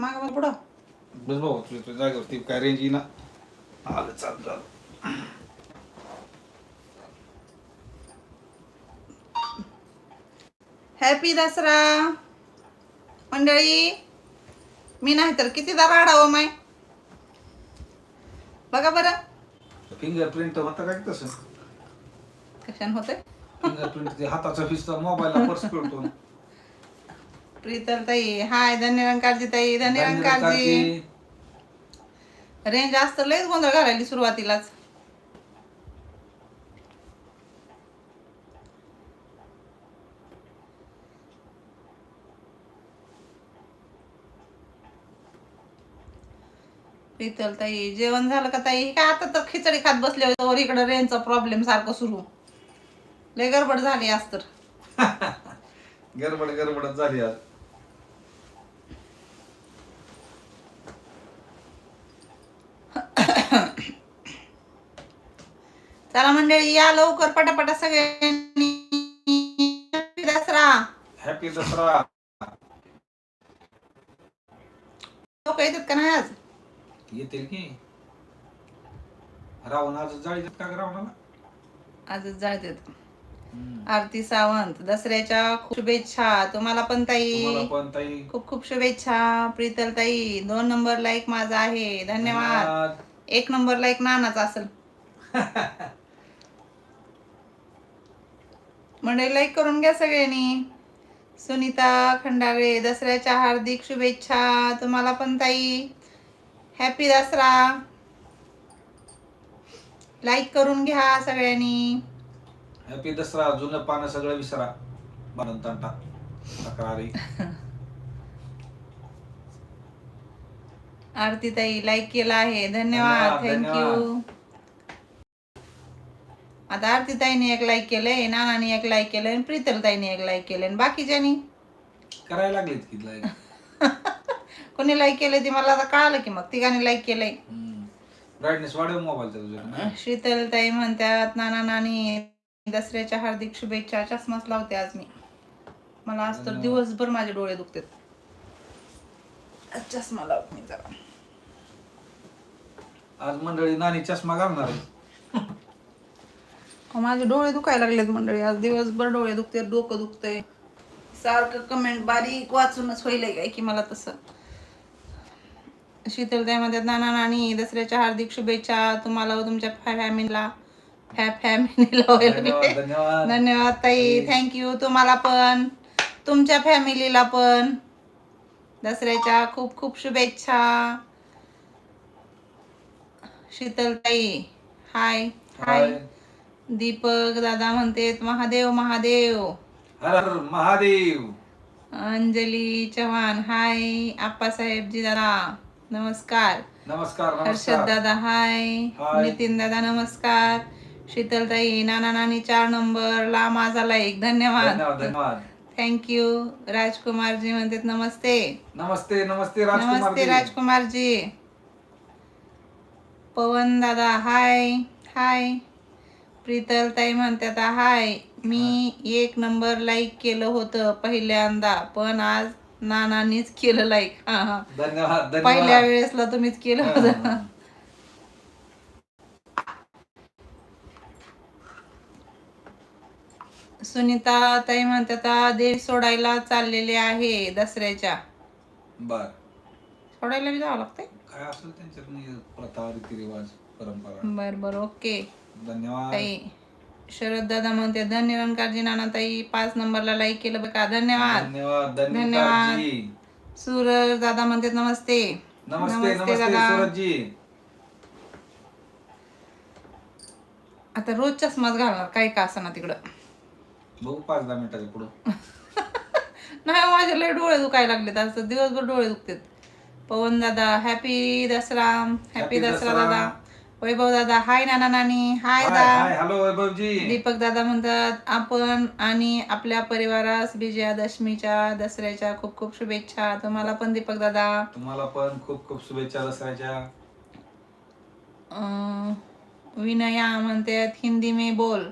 माग बघ पुढं. बस भाऊ तुझ्या तुझ्या जागेवरती काय रेंज येईना. आलं चाल चाल हॅपी दसरा. मंडळी मी नाही तर कितीदा राडावं माय? बघा बरं. फिंगरप्रिंट होता काय तसं? कशाने होते फिंगरप्रिंट ते हाताचा फिसता मोबाईलला पर्स कळतो प्रीतल ताई हाय धन्यरंकारजी ताई धन्यरंकारजी रेंज जास्त लयच गोंधळ घालायली सुरुवातीलाच. प्रीतल ताई जेवण झालं का ताई? काय आता तर खिचडी खात बसले होते वर इकडे रेंजचा प्रॉब्लेम सारखं सुरू. लय गडबड झाली आज तर. गडबड गडबडच झाली आज. चला मंडळी या लवकर पटापटा सगळ्यांनी. Happy दसरा. हॅपी दसरा. लोक येतात का नाही आज? येतील की. रावण आज जाळी देत का ग रावणाला? आजच जाळतात हम्म. आरती सावंत दसऱ्याच्या खूप शुभेच्छा तुम्हाला पण तुम्हाला ताई पण ताई. खूप खूप शुभेच्छा प्रीतल ताई. दोन नंबर लाईक माझा आहे. धन्यवाद. एक नंबर लाईक नानाचा असेल. मंडळी लाईक करून घ्या सगळ्यांनी. सुनीता खंडागळे दसऱ्याच्या हार्दिक शुभेच्छा तुम्हाला पण ताई. हॅपी दसरा. लाईक करून घ्या सगळ्यांनी. हॅपी दसरा. जुनं पानं सगळं विसरा. तक्रारी. आरती ताई लाईक केला आहे. धन्यवाद. धन्यवाद, थँक्यू आता आरती ताईने एक लाईक केलंय नानाने एक लाईक केलंय आणि प्रीतल ताईने एक लाईक केलंय. आणि बाकीच्यानी? करायला लागलेत की like. कोणी लाईक केलंय ते मला आता कळालं की मग तिघांनी लाईक केलंय. ब्राईटनेस वाढव मोबाईलचा तुझ्या. शीतल ताई म्हणतात नाना नानी दसऱ्याच्या हार्दिक शुभेच्छा चष्माच लावते आज मी. मला आज तर. दिवसभर माझे डोळे दुखतात. आज चष्मा लावत मी जरा. आज मंडळी नानी चष्मा घालणार माझे डोळे दुखायला लागलेत मंडळी. आज दिवसभर डोळे दुखते डोकं दुखतंय. सारखं कमेंट बारीक वाचूनच होईल काय की मला तसं. शीतल त्यामध्ये नाना नानी दसऱ्याच्या हार्दिक शुभेच्छा तुम्हाला व तुमच्या फॅमिलीला फॅ फॅमिलीला धन्यवाद ताई. थँक्यू तुम्हाला पण. तुमच्या फॅमिलीला पण. दसऱ्याच्या खूप खूप शुभेच्छा. शीतल ताई हाय हाय. दीपक दादा म्हणते महादेव महादेव. हर हर महादेव. अंजली चव्हाण हाय आप्पासाहेबजी दादा. नमस्कार. नमस्कार हर्षद नमस्कार दादा हाय. हाय. नितीन दादा नमस्कार. शीतलताई नाना नानी चार नंबर. ला माझा लाईक धन्यवाद. धन्यवाद धन्यवाद. थँक्यू राजकुमारजी म्हणतात नमस्ते. नमस्ते नमस्ते राजकुमार नमस्ते राजकुमारजी. पवन दादा हाय हाय. प्रीतल ताई म्हणतात हाय मी एक नंबर लाईक केलं होतं पहिल्यांदा पण आज नानानीच केलं लाईक. हा हा. धन्यवाद पहिल्या वेळेसला तुम्हीच केलं होतं. सुनीता ताई म्हणतात "आ, देव सोडायला चाललेले आहे दसऱ्याच्या. बर. सोडायला बी जावं लागतंय? काय असेल त्यांच्यात नि- प्रथा रीतिरिवाज परंपरा. बर बर ओके. धन्यवाद. ताई शरद दादा म्हणते धन्यवाद नाना ताई पाच नंबरला लाईक केलं बघा. धन्यवाद. धन्यवाद धन्यवाद. धन्यवाद. जी सूरज दादा म्हणतात नमस्ते. नमस्ते नमस्ते सूरजजी. आता रोज चष्माच घालणार काही का असं ना तिकडं. बघू पाच दहा मिनिटाच्या पुढं. नाही माझे लय डोळे दुखायला लागलेत तर दिवसभर डोळे दुखतात. पवन दादा happy Dussehra happy Happy Dussehra Dussehra. दादा. वैभव दादा हाय नाना नानी हाय हाय हॅलो वैभवजी. दीपक दादा म्हणतात आपण आणि आपल्या परिवारास विजयादशमीच्या दसऱ्याच्या खूप खूप शुभेच्छा. तुम्हाला पण दीपक दादा. तुम्हाला पण खूप खूप शुभेच्छा दसऱ्याच्या. अं, विनया म्हणतात हिंदी में बोल.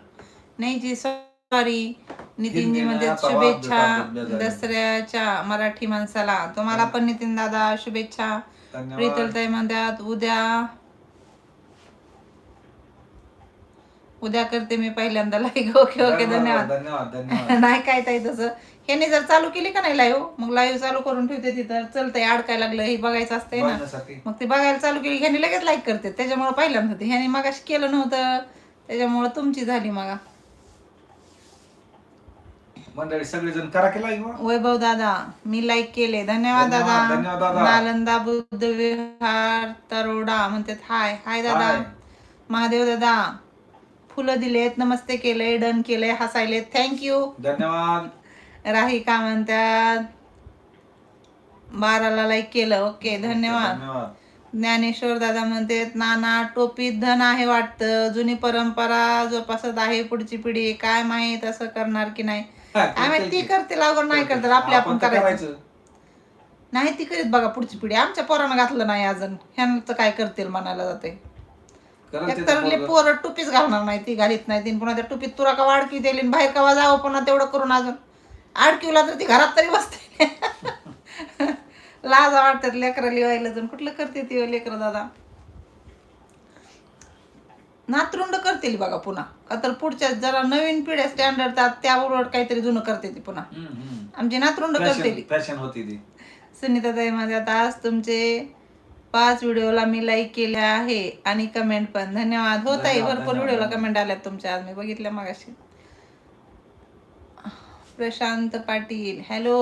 नहीं जी सॉरी नितीनजी आता शुभेच्छा. दसऱ्याच्या मराठी माणसाला. तुम्हाला पण नितीन दादा शुभेच्छा. धन्यवाद. प्रीतलताई म्हणतात उद्या उद्या करते मी पहिल्यांदा लाईक ओके ओके धन्यवाद धन्यवाद. धन्यवाद नाही काय ताई तसं. ह्याने जर चालू केली का नाही लाईव्ह मग लाईव्ह चालू करून ठेवते तिथं चलतंय अडकाय लागलं हे बघायचं असतंय ना. बघण्यासाठी. मग ते बघायला चालू केली ह्याने लगेच लाईक करते. त्याच्यामुळे पहिल्यांदा होते ह्याने मगाशी केलं नव्हतं. त्याच्यामुळे तुमची झाली मगा. मंडळी सगळेजण करा की लाईक वैभव दादा मी लाईक केले. धन्यवाद धन्यवाद, धन्यवाद दादा दादा. नालंदा बुद्ध विहार तरोडा म्हणतात हाय. हाय दादा. हाय. महादेव दादा. फुलं दिलेत नमस्ते केले डन केले हसायले थँक्यू धन्यवाद. राही का म्हणतात? बाराला लाईक केलं. ओके धन्यवाद. धन्यवाद. ज्ञानेश्वर दादा म्हणतात नाना टोपीत धन आहे वाटतं. जुनी परंपरा जोपासत आहे पुढची पिढी. काय माहीत असं करणार की नाही? हा, काय माहीत ती करते लागून नाही करतात आपले आपण तर करायचं. नाही ती करीत बघा पुढची पिढी. आमच्या पोरानं घातलं नाही अजून. ह्यांचं काय करतील म्हणायला जाते. एकतर. पोरं टोपीच घालणार नाही ती घालीत नाही ती पुन्हा त्या टोपीत तुरा का वाडकी दिली बाहेर का जावं पुन्हा तेवढं करून अजून. आडकीवला तर ती घरात तरी बसते. लाजा वाटतात लेकरं लिवायला जण कुठलं करते ती लेकरं दादा? नातरुंड करतील बघा पुन्हा. का तर पुढच्या जरा नवीन पिढ्या स्टँडर्ड त्याबरोबर काहीतरी जुनं करते ती पुन्हा. आमची नातरुंड करते फॅशन फॅशन होती ती. सुनीताताई माझ्या आता आज तुमचे पाच व्हिडिओला मी लाईक केले आहे आणि कमेंट पण. धन्यवाद. हो ताई धन्यवाद, भरपूर. व्हिडिओला कमेंट आल्यात तुमच्या. आज मी बघितल्या मगाशी. Prashant Patil. Hello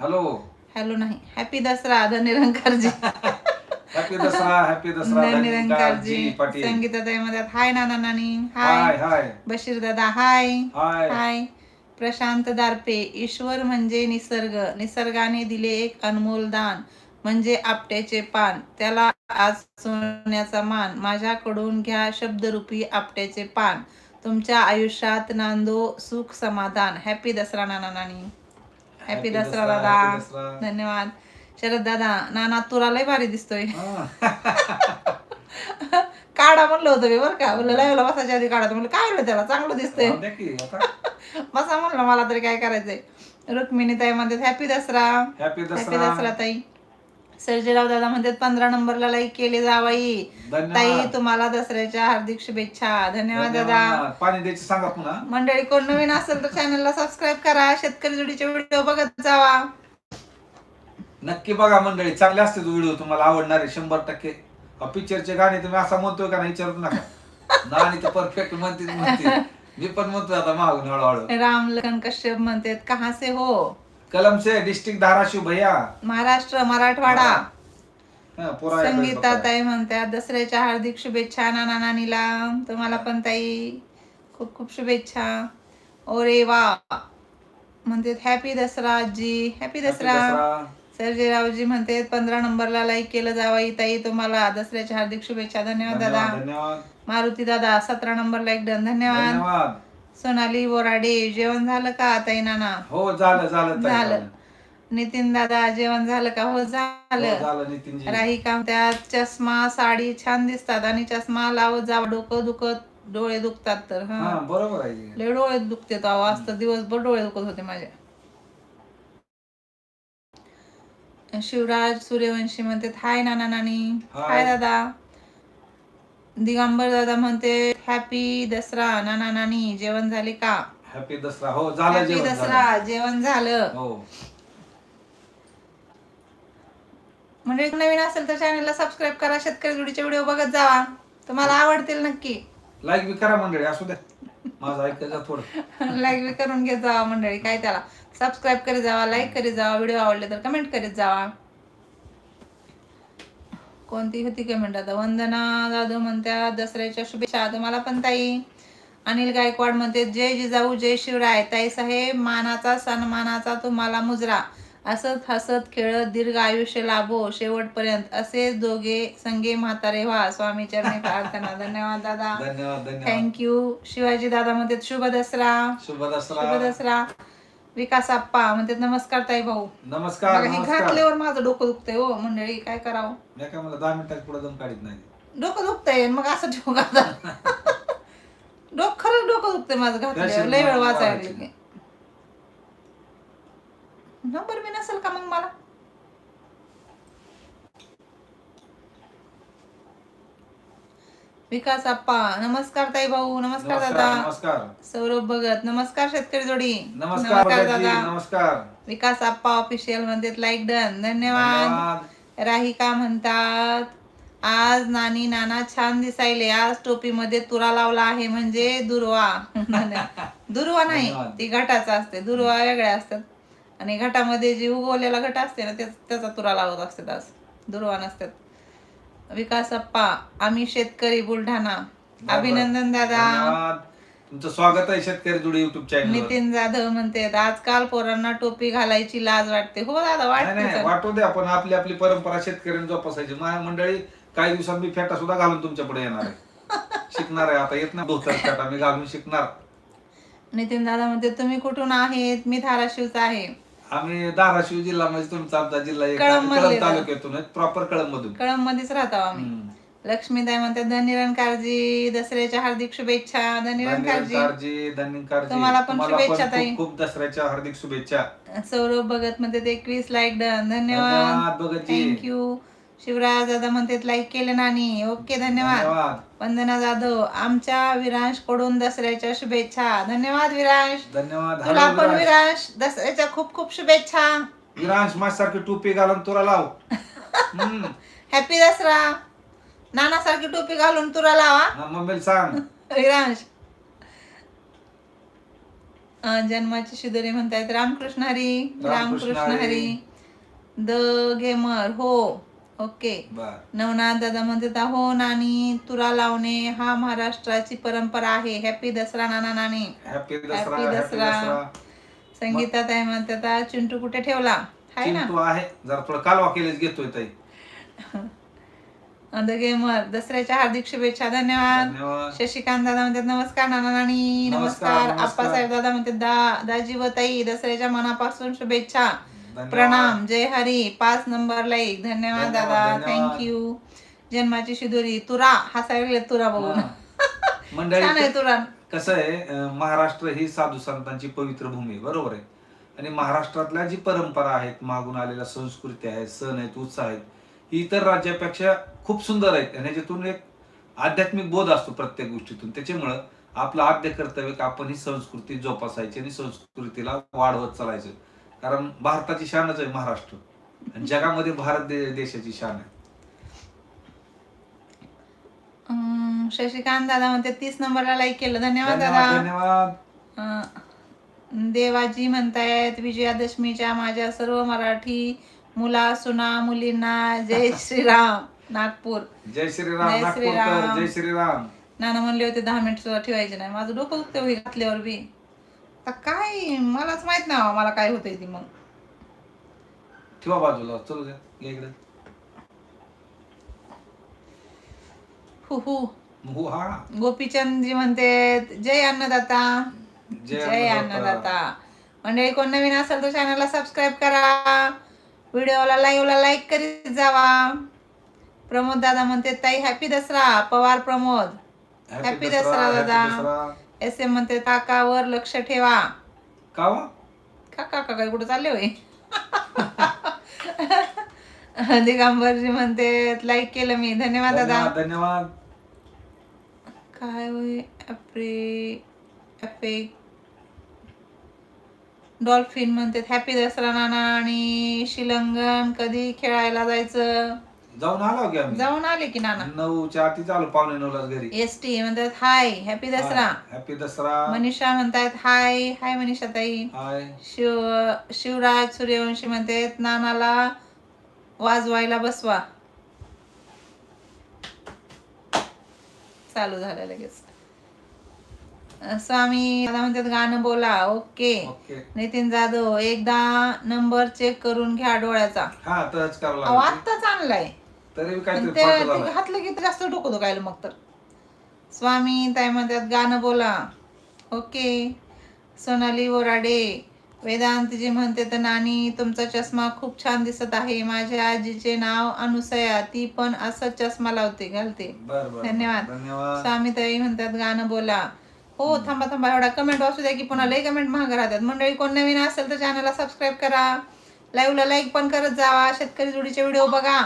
hello hello नाही. हॅपी दसरा धनिरंकारजी हॅपी दसरा हॅपी दसरा धनिरंकारजी संगीताताई हाय नाना नानी. हाय हाय हाय बशीर दादा हाय हाय हाय प्रशांत दारपे. ईश्वर म्हणजे निसर्ग. निसर्गाने दिले एक अनमोल दान. म्हणजे आपट्याचे पान. त्याला आज सोन्याचा मान. माझ्याकडून घ्या शब्दरूपी आपट्याचे पान. तुमच्या आयुष्यात नांदो सुख समाधान. हॅपी दसरा नाना नानी. हॅपी दसरा दादा. धन्यवाद. शरद दादा नाना तुरा लय भारी दिसतोय. काढा म्हणलं होतं मी बरं का. म्हणलं लाईव्हला बसायच्या आधी काढा. म्हणलं काय म्हणलं त्याला? चांगलं दिसतंय. बसा म्हणलं मला तरी काय करायचंय. रुक्मिणी ताई म्हणतात हॅपी दसरा. हॅपी दसरा ताई. सर्जेराव दादा म्हणतात पंधरा नंबरला लाईक केले जावाई ताई तुम्हाला दसऱ्याच्या हार्दिक शुभेच्छा. धन्यवाद दादा. पाणी द्यायची सांगा पुन्हा. मंडळी कोण नवीन असेल तर चॅनलला सबस्क्राईब करा. शेतकरी जोडीचे व्हिडिओ बघत जावा. नक्की बघा मंडळी चांगले असते व्हिडिओ तुम्हाला आवडणारे शंभर टक्के. पिक्चरचे गाणे तुम्ही असा म्हणतोय का नाही विचारत नका. नाणी तर परफेक्ट म्हणते म्हणते मी पण म्हणतोय आता मागून हळूहळू. राम लखन कश्यप म्हणतात कहा से हो? कलम से डिस्ट्रिक्ट धाराशिव भैया। महाराष्ट्र मराठवाडा. हा, पोरा आहे संगीता. ताई म्हणतात दसऱ्याच्या हार्दिक शुभेच्छा नाना नानीला. तुम्हाला पण ताई खूप खूप शुभेच्छा. ओरे वा. म्हणतात हॅपी दसरा आजी. हॅपी दसरा. सर्जेरावजी म्हणतात पंधरा नंबरला लाईक केलं जावाई ताई तुम्हाला. दसऱ्याच्या हार्दिक शुभेच्छा. धन्यवाद दादा. धन्यवाद. धन्यवाद मारुती दादा सतरा नंबरला एक डन धन्यवाद. धन्यवाद. सोनाली बोराडे जेवण झालं का ताई नाना? हो झालं झालं ताई, झालं. नितीन दादा जेवण झालं का? हो हो, झालं नितीनजी. राही काम त्यात चष्मा साडी छान दिसतात आणि चष्मा लावत जावं डोकं दुखत डोळे दुखतात तर हा. हा बरोबर आहे की. लय डोळे दुखते तो आज तर दिवसभर डोळे दुखत होते माझे. शिवराज सूर्यवंशी म्हणते हाय नाना नानी. हाय. हाय दादा. दिगंबर दादा म्हणते हॅपी दसरा नाना नानी जेवण झाले का? हॅपी दसरा हो झालं हॅपी जेवण दसरा झालं. जेवण झालं. हो. म्हणजे नवीन असेल तर चॅनलला सबस्क्राईब करा शेतकरी जोडीचे व्हिडिओ बघत जावा. तुम्हाला आवडतील नक्की. लाईक बी करा मंडळी असू द्या. माझं ऐकायचं थोडं. लाईक बी करून घेत जावा मंडळी काय त्याला. सबस्क्राईब करीत जावा लाईक करीत जावा व्हिडिओ आवडले तर कमेंट करीत जावा. कोणती होती कमेंट आता वंदना जाधव म्हणत्या दसऱ्याच्या शुभेच्छा तुम्हाला पण ताई. अनिल गायकवाड म्हणते जय जिजाऊ जय शिवराय. ताई साहेब मानाचा सन्मानाचा तुम्हाला मुजरा. असत हसत खेळत दीर्घ आयुष्य लाभो शेवटपर्यंत. असे दोघे संगे म्हातारे व्हा. स्वामी चरणी प्रार्थना. धन्यवाद दादा. धन्यवाद थँक्यू शिवाजी दादा म्हणतात शुभ दसरा. शुभ शुभ दसरा दसरा. विकास आप्पा म्हणते नमस्कार ताई भाऊ. नमस्कार घातल्यावर माझं डोकं दुखतंय हो मंडळी काय करावं? मी काय मला दहा मिनिटात पुढे जाऊन काढत नाही. डोकं दुखतंय मग असं ठेवू का डोक डोकं खरंच डोकं दुखतंय माझं घातल्यावर लय वेळ वाचायला नंबर बी नसेल का मग मला? विकास आप्पा नमस्कार ताई भाऊ नमस्कार दादा. नमस्कार. सौरभ भगत नमस्कार शेतकरी जोडी. नमस्कार दादा. नमस्कार. विकास आप्पा ऑफिशियल म्हणतात लाईक डन धन्यवाद. राहिका म्हणतात आज नानी नाना छान दिसायले. आज टोपीमध्ये तुरा लावला आहे म्हणजे दुर्वा. दुर्वा नाही. ती घटाचा असते. दुर्वा वेगळ्या असतात. आणि घटामध्ये जी उगवलेला घट असते ना त्याच- त्याचा तुरा लावत असतात आज. दुर्वा नसतात. विकास अप्पा आम्ही शेतकरी बुलढाणा. अभिनंदन दादा. धन्यवाद. तुमचं स्वागत आहे शेतकरी जुडी युट्यूब चॅनल नितीन जाधव म्हणते आजकाल पोरांना टोपी घालायची लाज वाटते. हो दादा नाही वाटते नाही तर. वाटू द्या पण आपली आपली परंपरा शेतकऱ्यांनी जोपासायची. माझ्या मंडळी काही दिवसात मी फेटा सुद्धा घालून तुमच्यापुढे येणार आहे. शिकणार आहे आता येत ना धोतर फेटा मी घालून शिकणार. नितीन दादा म्हणते तुम्ही कुठून आहेत? मी धाराशिवचा आहे. आम्ही धाराशिव जिल्हा म्हणजे तुमचा आमचा जिल्हा एक कळंब तालुक्यातून प्रॉपर कळंब मधून कळंब मध्येच राहतो आम्ही. लक्ष्मीताई म्हणते धनिरणकारजी दसऱ्याच्या हार्दिक शुभेच्छा. धनिरणकारजी काळजी धन्यकारजी तुम्हाला पण शुभेच्छा, ताई. खूप खूप दसऱ्याच्या हार्दिक शुभेच्छा. सौरभ भगत म्हणते एकवीस लाईक डन. धन्यवाद. धन्यवाद भगतजी. थँक्यू शिवराज दादा म्हणते लाईक केले नानी. ओके धन्यवाद. वंदना जाधव आमच्या विरांशकडून दसऱ्याच्या शुभेच्छा. धन्यवाद विरांश. धन्यवाद. तुला पण. विरांश. दसऱ्याच्या खूप खूप शुभेच्छा. विरांश माझ्यासारखी टोपी घालून तुला लाव. हॅपी दसरा. नानासारखी टोपी घालून तुला लावा. मम्मीला सांग. विरांश. जन्माची शिदोरी म्हणतायत रामकृष्ण हरी. रामकृष्ण. हरी. द गेमर हो. ओके. नवनाथ दादा म्हणतात हो नानी तुरा लावणे हा महाराष्ट्राची परंपरा आहे. हॅपी दसरा नाना नानी. Happy Dussehra Happy happy Dussehra. Dussehra. Sangeeta ताई म्हणतात "आ, चिंटू कुठे ठेवला? हाय ना. आहे. जरा थोडं कालवा केलेच घेतोय ताई. गेमर दसऱ्याच्या हार्दिक शुभेच्छा. धन्यवाद. शशिकांत दादा म्हणतात नमस्कार नाना नानी. नमस्कार. आप्पासाहेब दादा म्हणतात दा दाजी व ताई दसऱ्याच्या मनापासून शुभेच्छा. प्रणाम. जय हरी. पाच नंबर लाईक धन्यवाद दादा. थँक्यू जन्माची शिदोरी. तुरा. हसायला तुरा बघून. मंडळी छान आहे तुरा. कसं आहे महाराष्ट्र ही साधू संतांची पवित्र भूमी बरोबर आहे. आणि महाराष्ट्रातल्या जी परंपरा आहेत मागून आलेल्या संस्कृती आहेत सण आहेत उत्साह आहेत ही इतर राज्यापेक्षा खूप सुंदर आहेत. आणि ह्याच्यातून एक आध्यात्मिक बोध असतो प्रत्येक गोष्टीतून. त्याच्यामुळं आपलं आद्य कर्तव्य की आपण ही संस्कृती जोपासायची आणि संस्कृतीला वाढवत चालायचं. कारण भारताची शानच आहे महाराष्ट्र. आणि जगामध्ये भारत दे- देशाची शान आहे. शशिकांत दादा म्हणते तीस नंबरला लाईक केलं. धन्यवाद दादा. धन्यवाद. अं, देवाजी म्हणतायत विजयादशमीच्या माझ्या सर्व मराठी मुला सुना मुलींना जय श्रीराम नागपूर. जय श्रीराम जय नागपूरकर श्रीराम. जय श्रीराम. नाना म्हणले होते दहा मिनिट सुद्धा ठेवायचे नाही. माझं डोकं दुखते घातल्यावर बी. आता काय मलाच माहीत नाही हो मला काय होतंय ती मग. ठेवा बाजूला चलू द्या या इकडे. हु हु. हो हा. गोपीचंद जी म्हणते जय अन्नदाता जय अन्नदाता. मंडळी कोण नवीन असेल तर चॅनलला सबस्क्राईब करा. व्हिडिओला लाईव्हला लाईक करीत जावा. प्रमोद दादा म्हणते ताई हॅपी दसरा पवार प्रमोद. Happy दसरा, दादा. एस एम म्हणते काकावर लक्ष ठेवा. का हो? काका काका कुठं चालले होय? दिगंबरजी म्हणते लाईक केलं मी. धन्यवाद दादा. धन्यवाद धन्यवाद. काय होय? ॲपे डॉल्फिन म्हणतात हॅपी दसरा नाना आणि शिलंगण कधी खेळायला जायचं? जाऊन आलो की आम्ही. जाऊन आले की नाना. नऊच्या आधी चालू पावणे नऊलाच घरी. एस टी म्हणतात hi happy Dussehra. Happy Dussehra. Manisha म्हणतायत हाय हाय मनीषा ताई हाय. शिव शिवराज सूर्यवंशी म्हणतात नानाला वाजवायला बसवा. चालू झालं लगेच. अं, स्वामी दादा म्हणतात गाणं बोला. ओके. ओके. नितीन जाधव एकदा नंबर चेक करून घ्या डोळ्याचा. हा तरच करावं अहो, लागेल आत्ताच आणलाय. तरी आणि काहीतरी ते घातलं की जास्त डोकं दुखायला मग तर. स्वामी ताई म्हणतात गाणं बोला. ओके. सोनाली बोराडे वेदांतजी म्हणते तर नानी तुमचा चष्मा खूप छान दिसत आहे. माझ्या आजीचे नाव अनुसया. ती पण असं चष्मा लावते घालते. धन्यवाद. स्वामी ताई म्हणतात गाणं बोला. हो थांबा थांबा. एवढा कमेंट वाचू द्या की पुन्हा लई कमेंट महाग राहतात. मंडळी कोण नवीन असेल तर चॅनलला सबस्क्राईब करा. लाईव्हला लाईक पण करत जावा. शेतकरी जोडीचे व्हिडिओ बघा.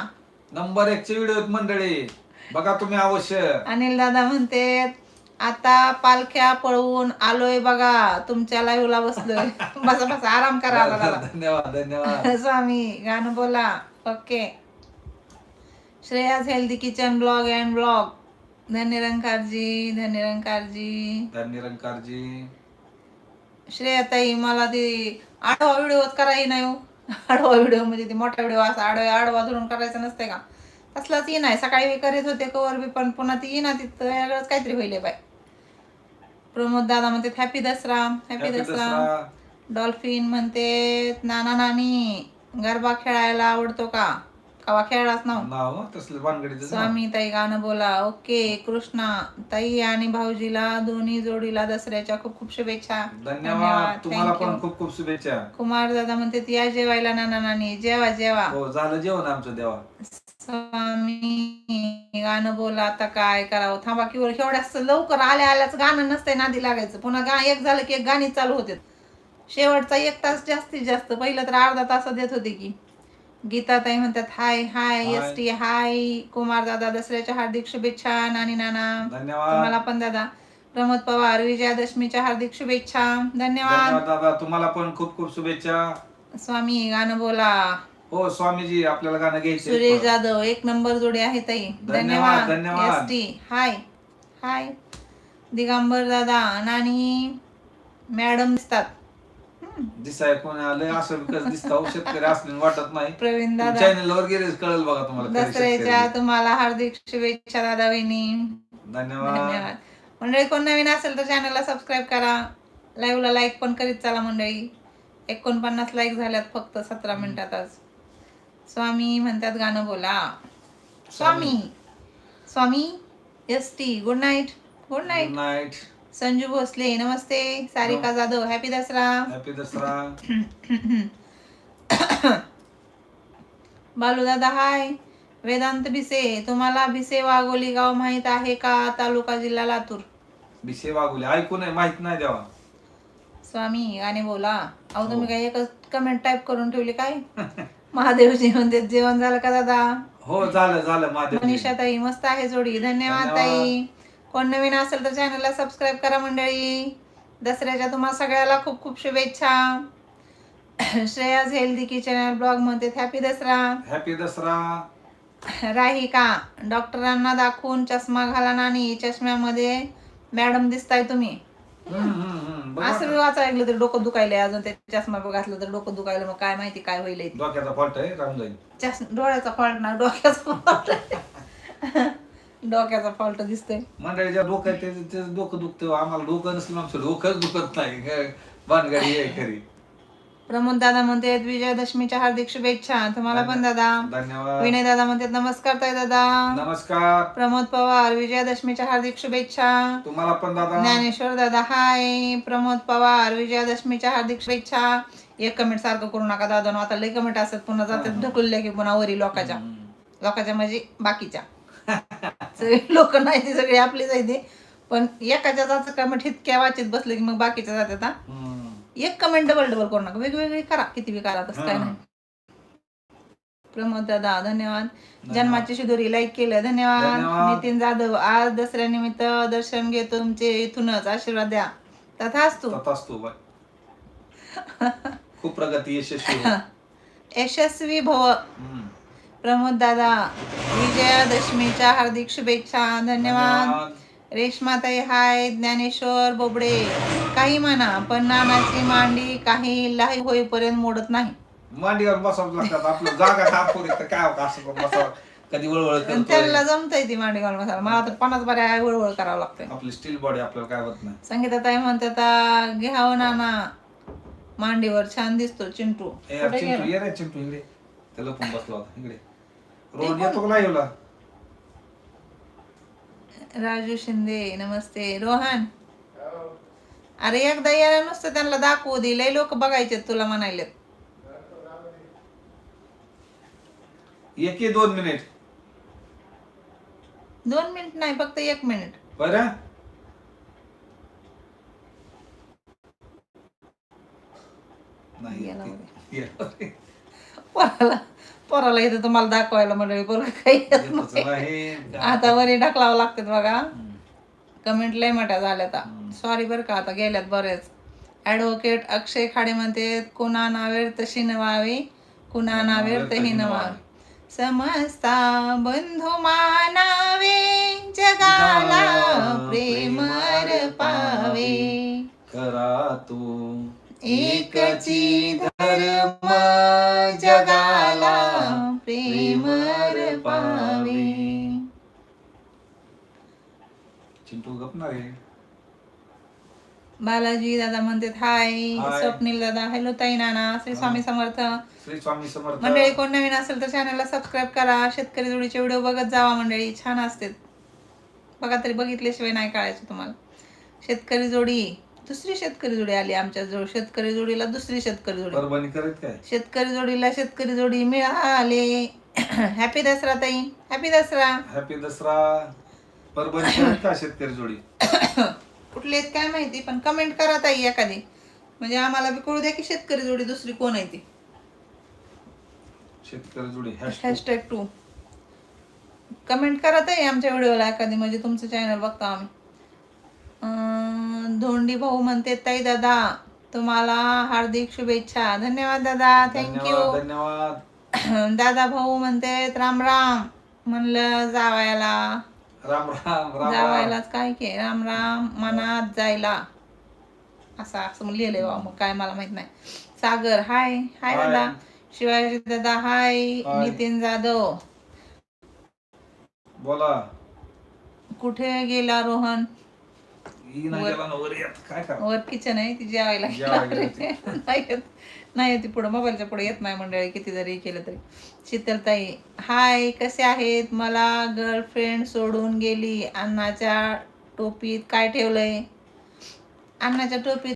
नंबर एकचे व्हिडिओ मंडळी. बघा तुम्ही अवश्य. अनिल दादा म्हणते आता पालख्या पळवून आलोय बघा तुमच्या लाईव्हला बसलोय. बसा बसा आराम करा आता दादा. धन्यवाद धन्यवाद. स्वामी गाणं बोला. Okay. Shreyas healthy kitchen blog and blog. धन्यरंकारजी धन्यरंकारजी. धन्यरंकारजी. श्रेयाताई मला ती आडवा व्हिडिओ करायची नाही हो. आडवा व्हिडिओ म्हणजे ती मोठा व्हिडिओ असा आडवा आडवा धरून करायचा नसते का? तसलाच ये नाही सकाळी मी करीत होते कवर बी पण पुन्हा ती ना तिथं वेगळंच काहीतरी होईल बाय प्रमोद दादा म्हणते happy Dussehra happy Dussehra. Dolphin म्हणते नाना नानी गरबा खेळायला आवडतो का? कवा खेळलाच ना नाव तसलं भानगडीचं स्वामी ताई गाणं बोला ओके कृष्णा ताई आणि भाऊजीला दोन्ही जोडीला दसऱ्याच्या खूप खूप शुभेच्छा. धन्यवाद. तुम्हाला Thank you. पण खूप खूप शुभेच्छा. कुमार दादा म्हणते ती या जेवायला नाना नानी जेवा जेवा. हो झालं जेवण आमचं देवा. स्वामी गाणं बोला आता काय करावं? थांबा की एवढ्या लवकर आल्या आल्याच गाणं नसतंय नादी लागायचं. पुन्हा गा एक झालं की एक गाणी चालू होते. शेवटचा एक तास जास्तीत जास्त पहिलं तर अर्धा तास देत होते की. गीता ताई म्हणतात hi hi. S T hi Kumar दादा दसऱ्याच्या हार्दिक शुभेच्छा नानी नाना. धन्यवाद. तुम्हाला पण दादा. प्रमोद पवार विजयादशमीच्या हार्दिक शुभेच्छा. धन्यवाद. धन्यवाद दादा. तुम्हाला पण खूप खूप शुभेच्छा. स्वामी गाणं बोला. हो स्वामीजी आपल्याला गाणं सुरेश घ्यायचं जाधव एक नंबर जोडी आहे ताई. धन्यवाद, धन्यवाद. S T hi hi. Digambar दादा नानी मॅडम दिसतात. दिसाय कोणी आलंय असं कसं दिसता शेतकरी असले वाटत नाही. प्रवीण दादा. चॅनल वर गेले कळेल बघा तुम्हाला खरे दसऱ्याच्या शेतकरी. तुम्हाला हार्दिक शुभेच्छा दादा वहिनी. धन्यवाद. धन्यवाद. मंडळी कोण नवीन असेल तर चॅनलला सबस्क्राईब करा. लाईव्हला लाईक पण करीत चला मंडळी. एकोणपन्नास लाईक झाल्यात फक्त सतरा मिनिटात आज. स्वामी म्हणतात गाणं बोला. Swami. Swami. S T good night good night good night Sanju Bhosale नमस्ते. Sarika Jadhav happy Dussehra. Happy Dussehra. बालूदादा hi. Vedant Bhise तुम्हाला भिसे वाघोली गाव माहीत आहे का? तालुका जिल्हा लातूर. बिशे वागुले ऐकू नये माहीत नाही देवा. स्वामी गाणे बोला. अहो तुम्ही काय एकच कमेंट टाईप करून ठेवली काय? महादेवजी म्हणते जेवण झालं का दादा? हो झालं झालं महादेव मनीषा ताई मस्त आहे जोडी. धन्यवाद. ताई. कोण नवीन असेल तर चॅनलला सबस्क्राईब करा मंडळी. दसऱ्याच्या तुम्हाला सगळ्याला खूप खूप शुभेच्छा. श्रेयाज हेल्दी किचन ब्लॉगमध्ये हॅपी दसरा. हॅपी दसरा. राहिका डॉक्टरांना दाखवून चष्मा घाला नानी चष्म्यामध्ये मॅडम दिसताय तुम्ही. असं वाचा ऐकलं तर डोकं दुखायलंय अजून ते चष्मा बघ घातलं तर डोकं दुखायलं मग काय माहिती काय होईल. डोक्याचा फॉल्ट आहे डोळ्याचा फॉल्ट ना डोक्याचा फॉल्ट डोक्याचा फॉल्ट दिसतोय. मंडळीच्या डोक्यात ते- ते डोकं दुखतं आम्हाला डोकं नसलं आमचं डोकंच दुखत नाही. काय भानगडी आहे खरी. प्रमोद दादा म्हणते विजयादशमीच्या हार्दिक शुभेच्छा. तुम्हाला पण दादा धन्यवाद. विनय दादा म्हणतात नमस्कार ताई दादा. नमस्कार. प्रमोद पवार विजयादशमीच्या हार्दिक शुभेच्छा. तुम्हाला पण दादा. ज्ञानेश्वर दादा हाय. प्रमोद पवार विजयादशमीच्या हार्दिक शुभेच्छा. एक कमेंट सारखं करू नका दादा नो आता लई कमेंट असतात पुन्हा जातात ढकलले की पुन्हा वरी लोकांच्या. लोकांच्या म्हणजे बाकीच्या. सगळे लोक नाही ती सगळी आपलीच आहे ते. पण एकाच्या जात कमेंट इतक्या वाचित बसले की मग बाकीच्या हा? हम्म. एक कमेंट डबल डबल करू नका. वेगवेगळी करा किती बी करा तसं काय. नाही. प्रमोद दादा धन्यवाद. जन्माची शिदोरी लाईक केलं धन्यवाद. नितीन जाधव आज दसऱ्यानिमित्त दर्शन घेतो तुमचे इथूनच आशीर्वाद द्या. तथाच तू तथाच तू बाय. खूप प्रगती यशस्वी हो. यशस्वी भव. प्रमोद दादा विजयादशमीच्या हार्दिक शुभेच्छा धन्यवाद. रेश्माताई हाय ज्ञानेश्वर बोबडे. काही म्हणा पण नानाची मांडी काही लाही होईपर्यंत मोडत नाही. मांडीवर बसावं लागतात आपलं जागा तापवली तर काय होतं असं करून बसावं. कधी वळवळ पण करतोय. त्यांना जमतंय ती मांडी घालून बसायला. मला तर पन्नास बऱ्या वळवळ करावं लागतंय. आपली स्टील बॉडी आपल्याला काय होत नाही. संगीताताई म्हणतात घ्यावं नाना. मांडीवर छान दिसतो चिंटू. ए, यार, कुठे चिंटू गेला? ये रे चिंटू इकडे. त्याला पण बसला होता इकडे. येतो का राजू शिंदे नमस्ते. रोहन? अरे एकदा यायला नुसतं त्यांना दाखवू दे. लोक बघायचे तुला म्हणायले. एक दोन मिनिट. दोन मिनिट नाही फक्त एक मिनिट. बर? नाही पोराला इथं तुम्हाला दाखवायला मंडळी बरं काही. आता वरी ढकलावं लागतात बघा. कमेंट लय मोठ्या झाल्या आता. सॉरी बरं का आता गेल्यात बरेच. ॲडव्होकेट अक्षय खाडे म्हणते कुणा नावेर तशी नवावे कुणा नावेर तही नवावे समजता बंधू मानावे जगाला प्रेमर पावे. करा तू एकची धर्म जगाला प्रेमर पावे. चिंटू गपणार आहे. बालाजी दादा म्हणतात हाय हाय. स्वप्नील दादा हॅलो ताई नाना श्री स्वामी समर्थ. श्री स्वामी समर्थ. मंडळी कोण नवीन असेल तर चॅनलला सबस्क्राईब करा. शेतकरी जोडीचे व्हिडिओ बघत जावा मंडळी. छान असते बघा तरी बघितल्याशिवाय नाही कळायचं तुम्हाला. शेतकरी जोडी. दुसरी शेतकरी जोडी आली आमच्या जवळ. शेतकरी जोडीला दुसरी शेतकरी जोडी. परभणी करत काय? शेतकरी जोडीला शेतकरी जोडी मिळाले. हॅपी दसरा ताई. हॅपी दसरा. हॅपी दसरा. परभणी करत का शेतकरी जोडी? कुठले आहेत काय माहिती पण कमेंट करा ताई एखादी. म्हणजे आम्हाला बी कळू द्या की शेतकरी जोडी दुसरी कोण आहे ती. शेतकरी जोडी हॅश हॅशटॅग टू कमेंट करा ताई आमच्या व्हिडिओला एखादी. म्हणजे तुमचं चॅनल बघतो आम्ही. अं, धोंडी भाऊ म्हणते ताई दादा तुम्हाला हार्दिक शुभेच्छा. धन्यवाद दादा थँक्यू धन्यवाद दादा भाऊ म्हणते राम राम. म्हणलं जावायला. राम राम राम राम. जावायलाच काय की राम राम मनात जायला. असं असं लिहिलंय बा मग काय मला माहीत नाही. सागर हाय हाय. दादा. शिवाजी दादा हाय. हाय. नितीन जाधव. बोला. कुठे गेला रोहन? नाही गेला ना वर येत. काय करा वर किचन आहे ती जेवायला जेवायला गेला. गेली नाही येत. नाही येते पुढं मोबाईलच्या पुढे येत नाही मंडळी किती जरी केलं तरी. शीतलताई हाय कसे आहेत? मला गर्लफ्रेंड सोडून गेली. अन्नाच्या टोपीत काय ठेवलंय? अन्नाच्या टोपीत